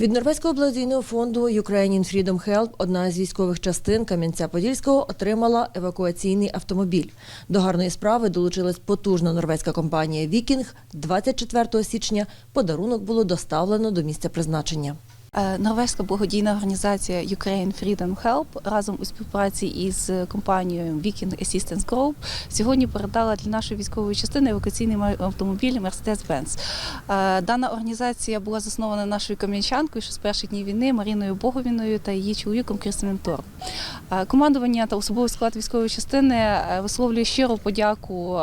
Від Норвезького благодійного фонду Ukrainian Freedom Help одна з військових частин Кам'янця-Подільського отримала евакуаційний автомобіль. До гарної справи долучилась потужна норвезька компанія Вікінг. 24 січня подарунок було доставлено до місця призначення. Е, Норвезька благодійна організація Ukraine Freedom Help разом у співпраці із компанією Viking Assistance Group сьогодні передала для нашої військової частини евакуаційний автомобіль Mercedes-Benz. Е, Дана організація була заснована нашою кам'янчанкою ще з перших днів війни Маріною Боговіною та її чоловіком Крістином Тором. Е, Командування та особовий склад військової частини висловлює щиру подяку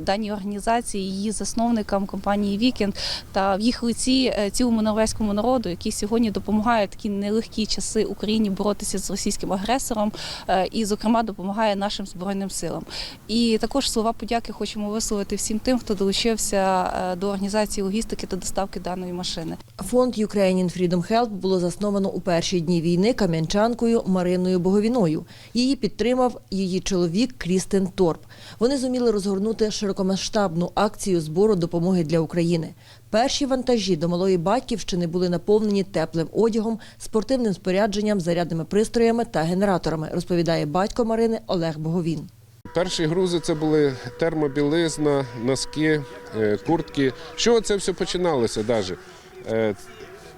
даній організації, її засновникам компанії Вікінг та в їх лиці цілому норвезькому народу, який сьогодні допомагає такі нелегкі часи Україні боротися з російським агресором е, і, зокрема, допомагає нашим збройним силам. І також слова подяки хочемо висловити всім тим, хто долучився е, до організації логістики та доставки даної машини. Фонд Ukrainian Freedom Help було засновано у перші дні війни кам'янчанкою Мариною Боговіною. Її підтримав її чоловік Крістен Торп. Вони зуміли розгорнути широкомасштабну акцію збору допомоги для України. Перші вантажі до малої батьківщини були наповнені теплим одягом, спортивним спорядженням, зарядними пристроями та генераторами, розповідає батько Марини Олег Боговін. Перші грузи це були термобілизна, носки, е, куртки. Що це все починалося навіть?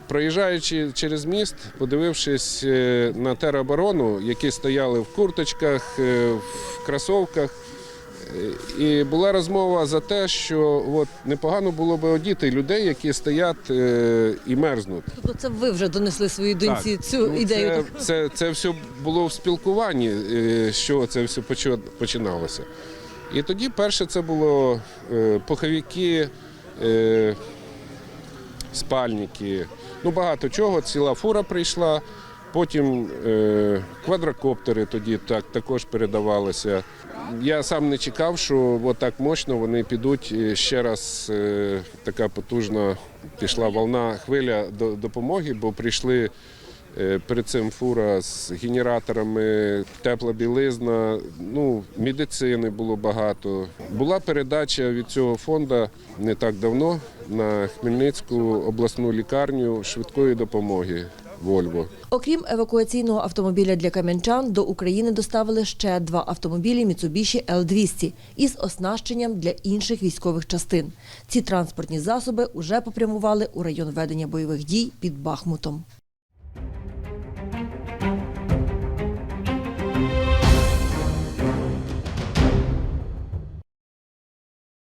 Проїжджаючи через міст, подивившись е, на тероборону, які стояли в курточках, е, в кросовках, е, і була розмова за те, що от, непогано було би одіти людей, які стоять е, і мерзнуть. Тобто це ви вже донесли своїй доньці Так. цю Ну, ідею. Це, це, це все було в спілкуванні, е, що це все починалося. І тоді перше це було е, пуховики, е, спальники, ну багато чого. Ціла фура прийшла. Потім е, квадрокоптери тоді так також передавалися. Я сам не чекав, що от так мощно вони підуть. Ще раз е, така потужна пішла волна хвиля до допомоги, бо прийшли е, перед цим фура з генераторами, тепла білизна, ну, медицини було багато. Була передача від цього фонду не так давно на Хмельницьку обласну лікарню швидкої допомоги Вольво. Окрім евакуаційного автомобіля для кам'янчан, до України доставили ще два автомобілі Міцубіші Л-200 із оснащенням для інших військових частин. Ці транспортні засоби уже попрямували у район ведення бойових дій під Бахмутом.